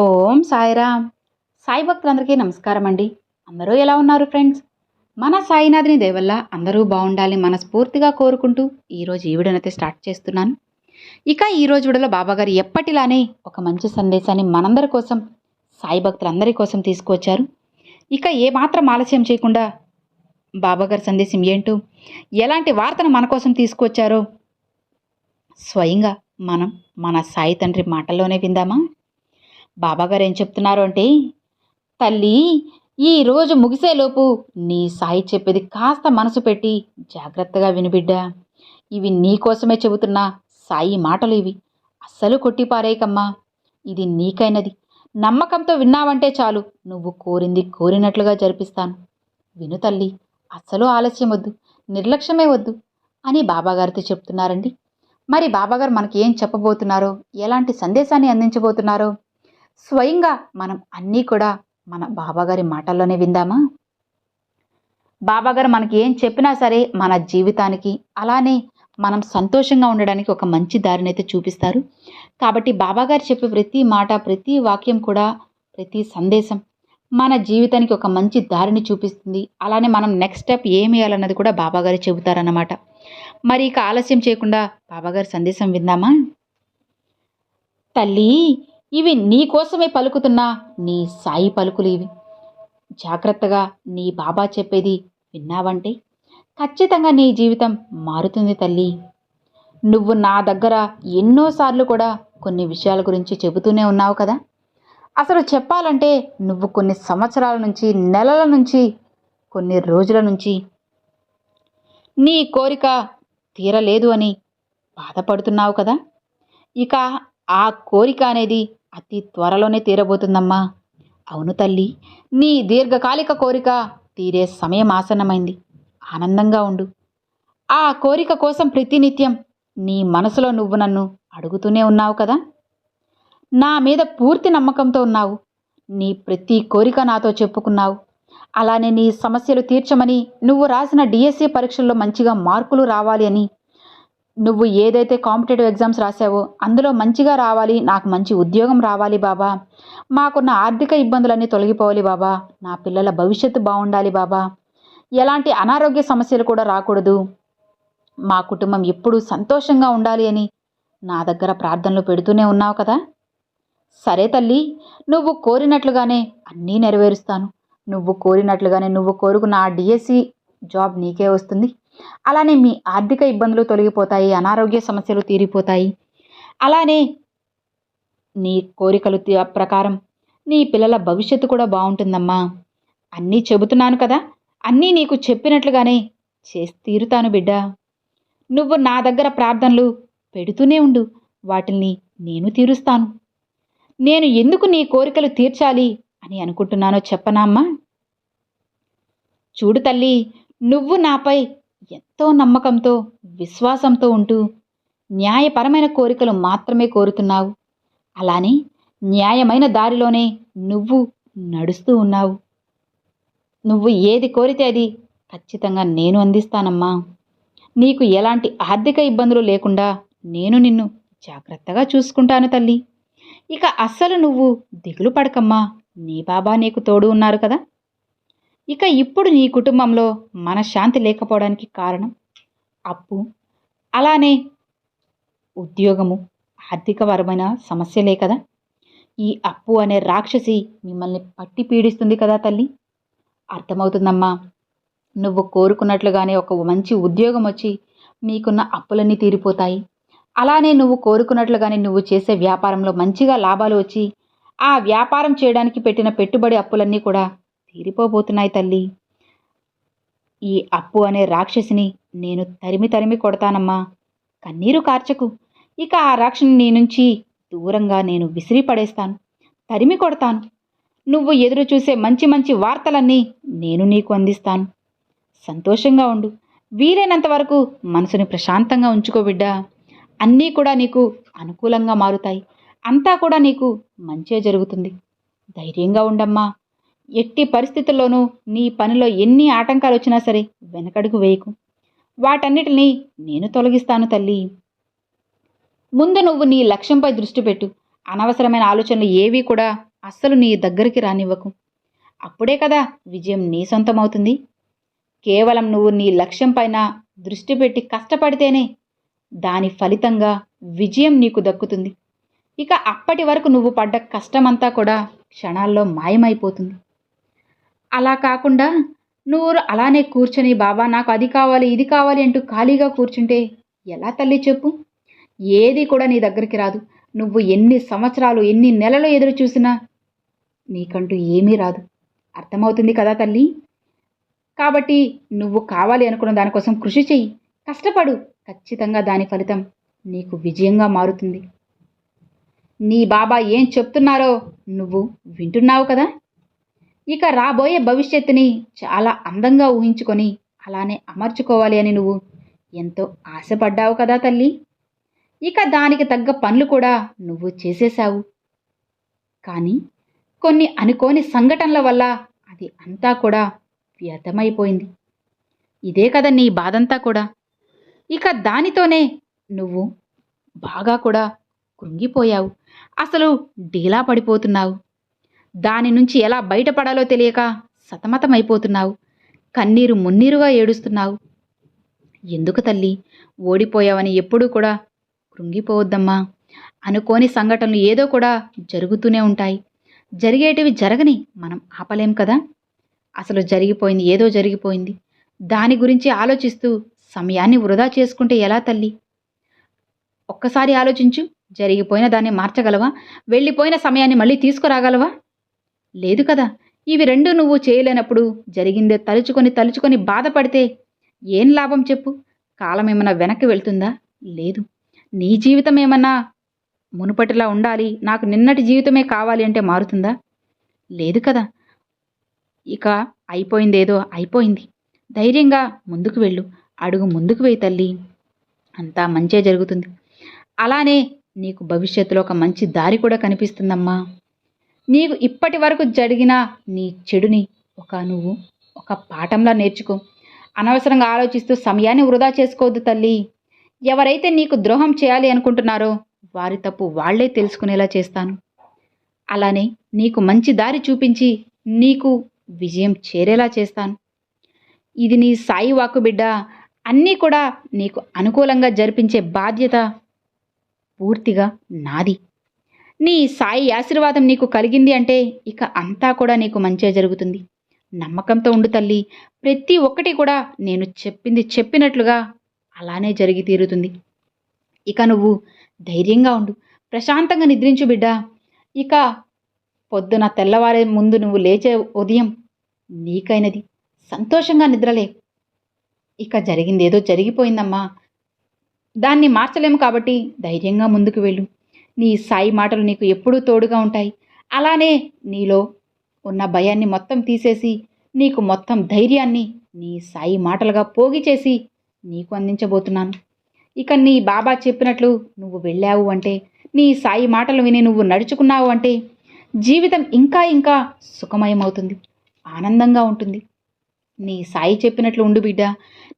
ఓం సాయిరామ్. సాయి భక్తులందరికీ నమస్కారం అండి. అందరూ ఎలా ఉన్నారు ఫ్రెండ్స్? మన సాయినాథుని దేవల్ల అందరూ బాగుండాలి మనస్ఫూర్తిగా కోరుకుంటూ ఈరోజు ఈ వీడియోనైతే స్టార్ట్ చేస్తున్నాను. ఇక ఈ రోజు వీడియోలో బాబాగారు ఎప్పటిలానే ఒక మంచి సందేశాన్ని మనందరి కోసం సాయి భక్తులందరి కోసం తీసుకువచ్చారు. ఇక ఏమాత్రం ఆలస్యం చేయకుండా బాబాగారి సందేశం ఏంటో ఎలాంటి వార్తను మన కోసం తీసుకువచ్చారో స్వయంగా మనం మన సాయి తండ్రి మాటల్లోనే విందామా? బాబాగారు ఏం చెప్తున్నారు అంటే తల్లి ఈ రోజు ముగిసేలోపు నీ సాయి చెప్పేది కాస్త మనసు పెట్టి జాగ్రత్తగా వినిబిడ్డా ఇవి నీ కోసమే చెబుతున్నా సాయి మాటలు ఇవి. అస్సలు కొట్టిపారేయకమ్మా. ఇది నీకైనది. నమ్మకంతో విన్నావంటే చాలు. నువ్వు కోరింది కోరినట్లుగా జరిపిస్తాను. విను తల్లి అస్సలు ఆలస్యం వద్దు నిర్లక్ష్యమే వద్దు అని బాబాగారితో చెప్తున్నారండి. మరి బాబాగారు మనకి ఏం చెప్పబోతున్నారో ఎలాంటి సందేశాన్ని అందించబోతున్నారో స్వయంగా మనం అన్నీ కూడా మన బాబాగారి మాటల్లోనే విందామా? బాబాగారు మనకి ఏం చెప్పినా సరే మన జీవితానికి అలానే మనం సంతోషంగా ఉండడానికి ఒక మంచి దారినైతే చూపిస్తారు. కాబట్టి బాబాగారు చెప్పే ప్రతి మాట ప్రతి వాక్యం కూడా ప్రతి సందేశం మన జీవితానికి ఒక మంచి దారిని చూపిస్తుంది. అలానే మనం నెక్స్ట్ స్టెప్ ఏం వేయాలన్నది కూడా బాబాగారు చెబుతారన్నమాట. మరి ఇక ఆలస్యం చేయకుండా బాబాగారి సందేశం విందామా? తల్లి ఇవి నీ కోసమే పలుకుతున్నా నీ సాయి పలుకులు ఇవి. జాగ్రత్తగా నీ బాబా చెప్పేది విన్నావంటే? ఖచ్చితంగా నీ జీవితం మారుతుంది తల్లి. నువ్వు నా దగ్గర ఎన్నోసార్లు కూడా కొన్ని విషయాల గురించి చెబుతూనే ఉన్నావు కదా? అసలు చెప్పాలంటే నువ్వు కొన్ని సంవత్సరాల నుంచి నెలల నుంచి కొన్ని రోజుల నుంచి నీ కోరిక తీరలేదు అని బాధపడుతున్నావు కదా? ఇక ఆ కోరిక అనేది అతి త్వరలోనే తీరబోతుందమ్మా. అవును తల్లి నీ దీర్ఘకాలిక కోరిక తీరే సమయం ఆసన్నమైంది. ఆనందంగా ఉండు. ఆ కోరిక కోసం ప్రతినిత్యం నీ మనసులో నువ్వు నన్ను అడుగుతూనే ఉన్నావు కదా. నా మీద పూర్తి నమ్మకంతో ఉన్నావు. నీ ప్రతి కోరిక నాతో చెప్పుకున్నావు. అలానే నీ సమస్యలు తీర్చమని నువ్వు రాసిన డిఎస్సి పరీక్షల్లో మంచిగా మార్కులు రావాలి అని నువ్వు ఏదైతే కాంపిటేటివ్ ఎగ్జామ్స్ రాసావో అందులో మంచిగా రావాలి నాకు మంచి ఉద్యోగం రావాలి బాబా. మాకున్న ఆర్థిక ఇబ్బందులన్నీ తొలగిపోవాలి బాబా. నా పిల్లల భవిష్యత్తు బాగుండాలి బాబా. ఎలాంటి అనారోగ్య సమస్యలు కూడా రాకూడదు. మా కుటుంబం ఎప్పుడూ సంతోషంగా ఉండాలి అని నా దగ్గర ప్రార్థనలు పెడుతూనే ఉన్నావు కదా. సరే తల్లి నువ్వు కోరినట్లుగానే అన్నీ నెరవేరుస్తాను. నువ్వు కోరినట్లుగానే నువ్వు కోరుకున్న ఆ డిఎస్సి జాబ్ నీకే వస్తుంది. అలానే మీ ఆర్థిక ఇబ్బందులు తొలగిపోతాయి అనారోగ్య సమస్యలు తీరిపోతాయి. అలానే నీ కోరికలు ప్రకారం నీ పిల్లల భవిష్యత్తు కూడా బాగుంటుందమ్మా. అన్నీ చెబుతున్నాను కదా అన్నీ నీకు చెప్పినట్లుగానే చేసి తీరుతాను బిడ్డ. నువ్వు నా దగ్గర ప్రార్థనలు పెడుతూనే ఉండు వాటిల్ని నేను తీరుస్తాను. నేను ఎందుకు నీ కోరికలు తీర్చాలి అని అనుకుంటున్నానో చెప్పనా అమ్మా? చూడు తల్లి నువ్వు నాపై ఎంతో నమ్మకంతో విశ్వాసంతో ఉంటూ న్యాయపరమైన కోరికలు మాత్రమే కోరుతున్నావు. అలానే న్యాయమైన దారిలోనే నువ్వు నడుస్తూ ఉన్నావు. నువ్వు ఏది కోరితే అది ఖచ్చితంగా నేను అందిస్తానమ్మా. నీకు ఎలాంటి ఆర్థిక ఇబ్బందులు లేకుండా నేను నిన్ను జాగ్రత్తగా చూసుకుంటాను తల్లి. ఇక అస్సలు నువ్వు దిగులు పడకమ్మా. నీ బాబా నీకు తోడు ఉన్నారు కదా. ఇక ఇప్పుడు నీ కుటుంబంలో మనశ్శాంతి లేకపోవడానికి కారణం? అప్పు? అలానే ఉద్యోగము ఆర్థికపరమైన సమస్యలే కదా? ఈ అప్పు అనే రాక్షసి మిమ్మల్ని పట్టి పీడిస్తుంది కదా తల్లి? అర్థమవుతుందమ్మా. నువ్వు కోరుకున్నట్లుగానే ఒక మంచి ఉద్యోగం వచ్చి మీకున్న అప్పులన్నీ తీరిపోతాయి. అలానే నువ్వు కోరుకున్నట్లుగానే నువ్వు చేసే వ్యాపారంలో మంచిగా లాభాలు వచ్చి ఆ వ్యాపారం చేయడానికి పెట్టిన పెట్టుబడి అప్పులన్నీ కూడా తీరిపోబోతున్నాయి తల్లి. ఈ అప్పు అనే రాక్షసిని నేను తరిమి తరిమి కొడతానమ్మా. కన్నీరు కార్చకు. ఇక ఆ రాక్షని నీ నుంచి దూరంగా నేను విసిరి పడేస్తాను. తరిమి కొడతాను. నువ్వు ఎదురు చూసే మంచి మంచి వార్తలన్నీ నేను నీకు అందిస్తాను. సంతోషంగా ఉండు. వీలైనంత వరకు మనసుని ప్రశాంతంగా ఉంచుకో బిడ్డా. అన్నీ కూడా నీకు అనుకూలంగా మారుతాయి. అంతా కూడా నీకు మంచే జరుగుతుంది. ధైర్యంగా ఉండమ్మా. ఎట్టి పరిస్థితుల్లోనూ నీ పనిలో ఎన్ని ఆటంకాలు వచ్చినా సరే వెనకడుగు వేయకు. వాటన్నిటిని నేను తొలగిస్తాను తల్లి. ముందు నువ్వు నీ లక్ష్యంపై దృష్టి పెట్టు. అనవసరమైన ఆలోచనలు ఏవీ కూడా అస్సలు నీ దగ్గరికి రానివ్వకు. అప్పుడే కదా విజయం నీ సొంతమవుతుంది. కేవలం నువ్వు నీ లక్ష్యం పైన దృష్టి పెట్టి కష్టపడితేనే దాని ఫలితంగా విజయం నీకు దక్కుతుంది. ఇక అప్పటి వరకు నువ్వు పడ్డ కష్టమంతా కూడా క్షణాల్లో మాయమైపోతుంది. అలా కాకుండా నువ్వు అలానే కూర్చొని బాబా నాకు అది కావాలి ఇది కావాలి అంటూ ఖాళీగా కూర్చుంటే ఎలా తల్లి చెప్పు? ఏది కూడా నీ దగ్గరికి రాదు. నువ్వు ఎన్ని సంవత్సరాలు ఎన్ని నెలలు ఎదురు చూసినా నీకంటూ ఏమీ రాదు. అర్థమవుతుంది కదా తల్లి? కాబట్టి నువ్వు కావాలి అనుకున్న దానికోసం కృషి చెయ్యి. కష్టపడు. ఖచ్చితంగా దాని ఫలితం నీకు విజయంగా మారుతుంది. నీ బాబా ఏం చెప్తున్నారో నువ్వు వింటున్నావు కదా? ఇక రాబోయే భవిష్యత్తుని చాలా అందంగా ఊహించుకొని అలానే అమర్చుకోవాలి అని నువ్వు ఎంతో ఆశపడ్డావు కదా తల్లి. ఇక దానికి తగ్గ పనులు కూడా నువ్వు చేసేశావు. కానీ కొన్ని అనుకోని సంఘటనల వల్ల అది అంతా కూడా వ్యర్థమైపోయింది. ఇదే కదా నీ బాధంతా కూడా. ఇక దానితోనే నువ్వు బాగా కూడా కృంగిపోయావు. అసలు డీలా పడిపోతున్నావు. దాని నుంచి ఎలా బయటపడాలో తెలియక సతమతమైపోతున్నావు. కన్నీరు మున్నీరుగా ఏడుస్తున్నావు. ఎందుకు తల్లి? ఓడిపోయావని ఎప్పుడూ కూడా కృంగిపోవద్దమ్మా. అనుకోని సంఘటనలు ఏదో కూడా జరుగుతూనే ఉంటాయి. జరిగేటివి జరగని మనం ఆపలేం కదా? అసలు జరిగిపోయింది ఏదో జరిగిపోయింది. దాని గురించి ఆలోచిస్తూ సమయాన్ని వృధా చేసుకుంటే ఎలా తల్లి? ఒక్కసారి ఆలోచించు జరిగిపోయిన దాన్ని మార్చగలవా? వెళ్ళిపోయిన సమయాన్ని మళ్ళీ తీసుకురాగలవా? లేదు కదా. ఇవి రెండు నువ్వు చేయలేనప్పుడు జరిగిందే తలుచుకొని తలుచుకొని బాధపడితే ఏం లాభం చెప్పు. కాలం ఏమైనా వెనక్కి వెళ్తుందా? లేదు. నీ జీవితం ఏమన్నా మునుపటిలా ఉండాలి నాకు నిన్నటి జీవితమే కావాలి అంటే మారుతుందా? లేదు కదా. ఇక అయిపోయిందేదో అయిపోయింది. ధైర్యంగా ముందుకు వెళ్ళు. అడుగు ముందుకు వేయి తల్లి. అంతా మంచే జరుగుతుంది. అలానే నీకు భవిష్యత్తులో ఒక మంచి దారి కూడా కనిపిస్తుందమ్మా. నీకు ఇప్పటి వరకు జరిగిన నీ చెడుని ఒక నువ్వు ఒక పాఠంలా నేర్చుకో. అనవసరంగా ఆలోచిస్తూ సమయాన్ని వృధా చేసుకోవద్దు తల్లి. ఎవరైతే నీకు ద్రోహం చేయాలి అనుకుంటున్నారో వారి తప్పు వాళ్ళే తెలుసుకునేలా చేస్తాను. అలానే నీకు మంచి దారి చూపించి నీకు విజయం చేరేలా చేస్తాను. ఇది నీ సాయి వాక్కు బిడ్డ. అన్నీ కూడా నీకు అనుకూలంగా జరిపించే బాధ్యత పూర్తిగా నాది. నీ సాయి ఆశీర్వాదం నీకు కలిగింది అంటే ఇక అంతా కూడా నీకు మంచే జరుగుతుంది. నమ్మకంతో ఉండు తల్లి. ప్రతి ఒక్కటి కూడా నేను చెప్పింది చెప్పినట్లుగా అలానే జరిగి తీరుతుంది. ఇక నువ్వు ధైర్యంగా ఉండు. ప్రశాంతంగా నిద్రించు బిడ్డ. ఇక పొద్దున తెల్లవారే ముందు నువ్వు లేచే ఉదయం నీకైనది. సంతోషంగా నిద్రలే. ఇక జరిగింది ఏదో జరిగిపోయిందమ్మా. దాన్ని మార్చలేము కాబట్టి ధైర్యంగా ముందుకు వెళ్ళు. నీ సాయి మాటలు నీకు ఎప్పుడూ తోడుగా ఉంటాయి. అలానే నీలో ఉన్న భయాన్ని మొత్తం తీసేసి నీకు మొత్తం ధైర్యాన్ని నీ సాయి మాటలుగా పోగి చేసి నీకు అందించబోతున్నాను. ఇక నీ బాబా చెప్పినట్లు నువ్వు వెళ్ళావు అంటే నీ సాయి మాటలు విని నువ్వు నడుచుకున్నావు అంటే జీవితం ఇంకా ఇంకా సుఖమయమవుతుంది. ఆనందంగా ఉంటుంది. నీ సాయి చెప్పినట్లు ఉండు బిడ్డ.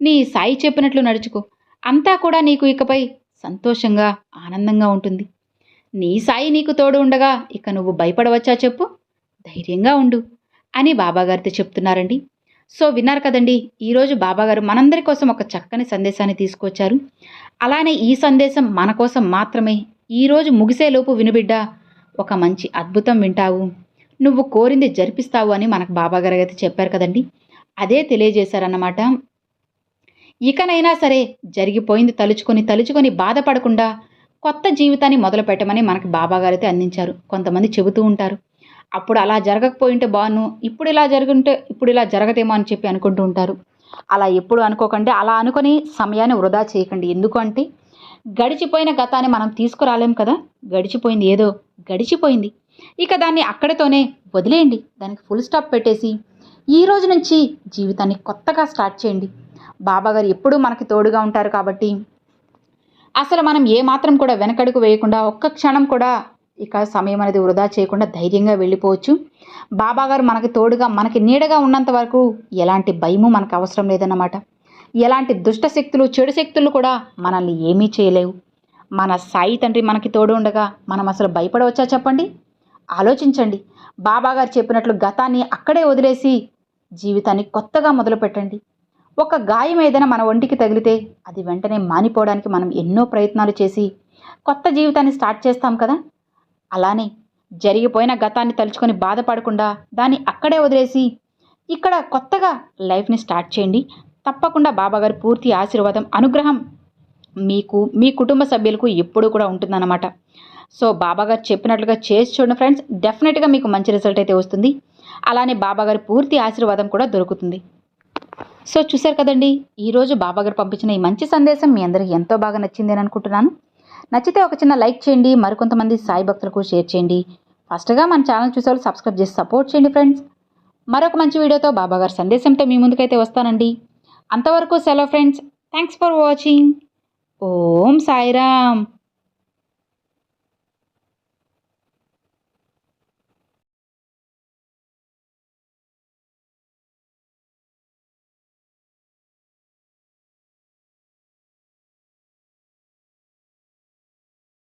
నీ సాయి చెప్పినట్లు నడుచుకో. అంతా కూడా నీకు ఇకపై సంతోషంగా ఆనందంగా ఉంటుంది. నీ సాయి నీకు తోడు ఉండగా ఇక నువ్వు భయపడవచ్చా చెప్పు? ధైర్యంగా ఉండు అని బాబాగారితో చెప్తున్నారండి. సో విన్నారు కదండి ఈరోజు బాబాగారు మనందరి కోసం ఒక చక్కని సందేశాన్ని తీసుకొచ్చారు. అలానే ఈ సందేశం మన కోసం మాత్రమే. ఈరోజు ముగిసేలోపు వినుబిడ్డ ఒక మంచి అద్భుతం వింటావు. నువ్వు కోరింది జరిపిస్తావు అని మనకు బాబాగారు అయితే చెప్పారు కదండి. అదే తెలియజేశారన్నమాట. ఇకనైనా సరే జరిగిపోయింది తలుచుకొని తలుచుకొని బాధపడకుండా కొత్త జీవితాన్ని మొదలు పెట్టమని మనకి బాబాగారైతే అందించారు. కొంతమంది చెబుతూ ఉంటారు. అప్పుడు అలా జరగకపోయింటే బాను ఇప్పుడు ఇలా జరుగుంటే ఇప్పుడు ఇలా జరగదేమో అని చెప్పి అనుకుంటూ ఉంటారు. అలా ఎప్పుడు అనుకోకండి. అలా అనుకొని సమయాన్ని వృధా చేయకండి. ఎందుకంటే గడిచిపోయిన గతాన్ని మనం తీసుకురాలేం కదా? గడిచిపోయింది ఏదో గడిచిపోయింది. ఇక దాన్ని అక్కడితోనే వదిలేయండి. దానికి ఫుల్ స్టాప్ పెట్టేసి ఈ రోజు నుంచి జీవితాన్ని కొత్తగా స్టార్ట్ చేయండి. బాబాగారు ఎప్పుడూ మనకి తోడుగా ఉంటారు కాబట్టి అసలు మనం ఏమాత్రం కూడా వెనకడుగు వేయకుండా ఒక్క క్షణం కూడా ఇక సమయం అనేది వృధా చేయకుండా ధైర్యంగా వెళ్ళిపోవచ్చు. బాబాగారు మనకి తోడుగా మనకి నీడగా ఉన్నంత వరకు ఎలాంటి భయము మనకు అవసరం లేదన్నమాట. ఎలాంటి దుష్ట శక్తులు చెడు శక్తులు కూడా మనల్ని ఏమీ చేయలేవు. మన సాయి తండ్రి మనకి తోడు ఉండగా మనం అసలు భయపడవచ్చా చెప్పండి? ఆలోచించండి. బాబాగారు చెప్పినట్లు గతాన్ని అక్కడే వదిలేసి జీవితాన్ని కొత్తగా మొదలుపెట్టండి. ఒక గాయం ఏదైనా మన ఒంటికి తగిలితే అది వెంటనే మానిపోవడానికి మనం ఎన్నో ప్రయత్నాలు చేసి కొత్త జీవితాన్ని స్టార్ట్ చేస్తాం కదా? అలానే జరిగిపోయిన గతాన్ని తలుచుకొని బాధపడకుండా దాన్ని అక్కడే వదిలేసి ఇక్కడ కొత్తగా లైఫ్ని స్టార్ట్ చేయండి. తప్పకుండా బాబాగారి పూర్తి ఆశీర్వాదం అనుగ్రహం మీకు మీ కుటుంబ సభ్యులకు ఎప్పుడూ కూడా ఉంటుందన్నమాట. సో బాబాగారు చెప్పినట్లుగా చేసి చూడండి ఫ్రెండ్స్ డెఫినెట్గా మీకు మంచి రిజల్ట్ అయితే వస్తుంది. అలానే బాబాగారి పూర్తి ఆశీర్వాదం కూడా దొరుకుతుంది. సో చూశారు కదండి ఈరోజు బాబాగారు పంపించిన ఈ మంచి సందేశం మీ అందరికీ ఎంతో బాగా నచ్చింది అని అనుకుంటున్నాను. నచ్చితే ఒక చిన్న లైక్ చేయండి మరికొంతమంది సాయి భక్తులకు షేర్ చేయండి. ఫస్ట్గా మన ఛానల్ చూసే వాళ్ళు సబ్స్క్రైబ్ చేసి సపోర్ట్ చేయండి ఫ్రెండ్స్. మరొక మంచి వీడియోతో బాబాగారి సందేశంతో మీ ముందుకైతే వస్తానండి. అంతవరకు సెలవు friends. Thanks for watching. Om Sairam.